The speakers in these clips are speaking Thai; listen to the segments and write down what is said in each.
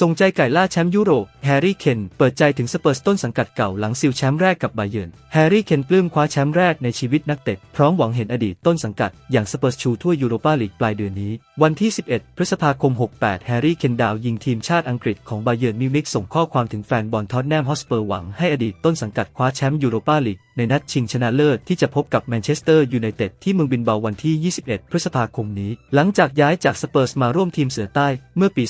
ส่งใจไก่ล่าแชมป์ยุโรป แฮร์รี่เคนเปิดใจถึงสเปอร์สต้นสังกัดเก่าหลังซิลแชมป์แรกกับบาเยิร์นแฮร์รี่เคนปลื้มคว้าแชมป์แรกในชีวิตนักเตะพร้อมหวังเห็นอดีตต้นสังกัดอย่างสเปอร์สชูถ้วยยูโรปาลีกปลายเดือนนี้ วันที่ 11 พฤษภาคม 68 แฮร์รี่เคนดาวยิงทีมชาติอังกฤษของบาเยิร์นมิวนิกส่งข้อความถึงแฟนบอลท็อตแนมฮอสเปอร์หวังให้อดีตต้นสังกัดคว้าแชมป์ยูโรปาลีกในนัดชิงชนะเลิศที่จะพบกับแมนเชสเตอร์ยูไนเต็ดที่เมืองบินเบาวันที่ 21 พฤษภาคมนี้ หลังจากย้ายจากสเปอร์สมาร่วมทีมเสือใต้เมื่อปี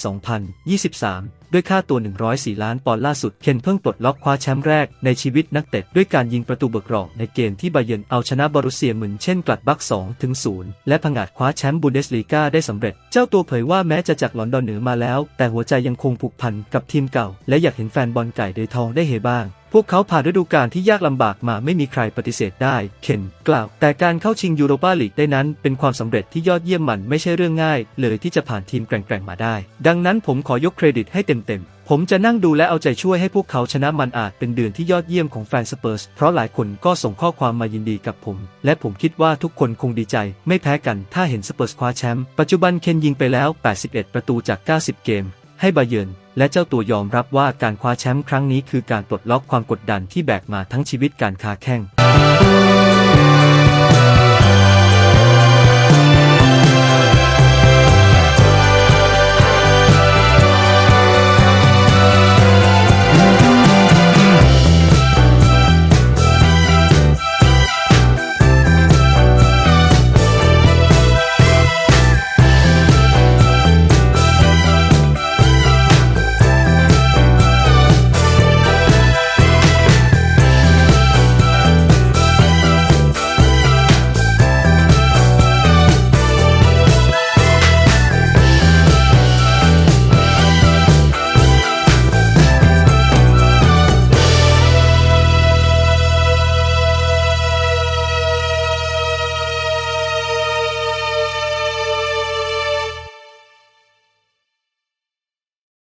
2023 ด้วยค่าตัว 104 ล้านปอนด์ล่าสุด เคนเพิ่งปลดล็อกคว้าแชมป์แรกในชีวิตนักเตะด้วยการยิงประตูเบิกรองในเกมที่บาเยิร์นเอาชนะบอรุสเซียเหมือนเช่นกลัดบัก2ถึง0และผงาดคว้าแชมป์บุนเดสลีกาได้สำเร็จ เจ้าตัวเผยว่าแม้จะจากลอนดอนเหนือมาแล้ว แต่หัวใจยังคงผูกพันกับทีมเก่า และอยากเห็นแฟนบอลไก่เดยทองได้เฮบ้าง พวกเขาผ่านฤดูกาลที่ยากลำบากมาไม่มีใครปฏิเสธได้ เคนกล่าว แต่การเข้าชิงยูโรปาลีกได้นั้น เป็นความสำเร็จที่ยอดเยี่ยมมันไม่ใช่เรื่องง่าย เลยที่จะผ่านทีมแกร่งๆมาได้ ดังนั้นผมขอยกเครดิตให้เต็มๆ ผมจะนั่งดูและเอาใจช่วยให้พวกเขาชนะมันอาจเป็นเดือนที่ยอดเยี่ยมของแฟนสเปอร์ส เพราะหลายคนก็ส่งข้อความมายินดีกับผม และผมคิดว่าทุกคนคงดีใจ ไม่แพ้กันถ้าเห็นสเปอร์สคว้าแชมป์ ปัจจุบันเคนยิงไปแล้ว 81 ประตูจาก 90 เกม ให้บาเยิร์นและเจ้าตัวยอมรับว่าการคว้าแชมป์ครั้งนี้คือการปลดล็อกความกดดันที่แบกมาทั้งชีวิตการคาแข่ง